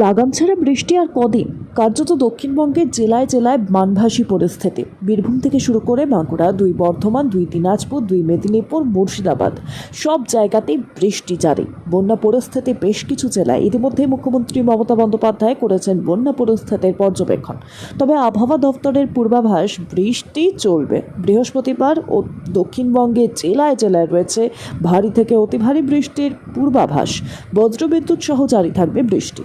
লাগাম ছাড়া বৃষ্টি আর কদিন? কার্যত দক্ষিণবঙ্গের জেলায় জেলায় মানভাসী পরিস্থিতি। বীরভূম থেকে শুরু করে বাঁকুড়া, দুই বর্ধমান, দুই দিনাজপুর, দুই মেদিনীপুর, মুর্শিদাবাদ, সব জায়গাতেই বৃষ্টি জারি। বন্যা পরিস্থিতি বেশ কিছু জেলায় ইতিমধ্যে মুখ্যমন্ত্রী মমতা বন্দ্যোপাধ্যায় করেছেন বন্যা পরিস্থিতির পর্যবেক্ষণ। তবে আবহাওয়া দপ্তরের পূর্বাভাস, বৃষ্টি চলবে। বৃহস্পতিবার ও দক্ষিণবঙ্গের জেলায় জেলায় রয়েছে ভারী থেকে অতি ভারী বৃষ্টির পূর্বাভাস। বজ্রবিদ্যুৎ সহ জারি থাকবে বৃষ্টি।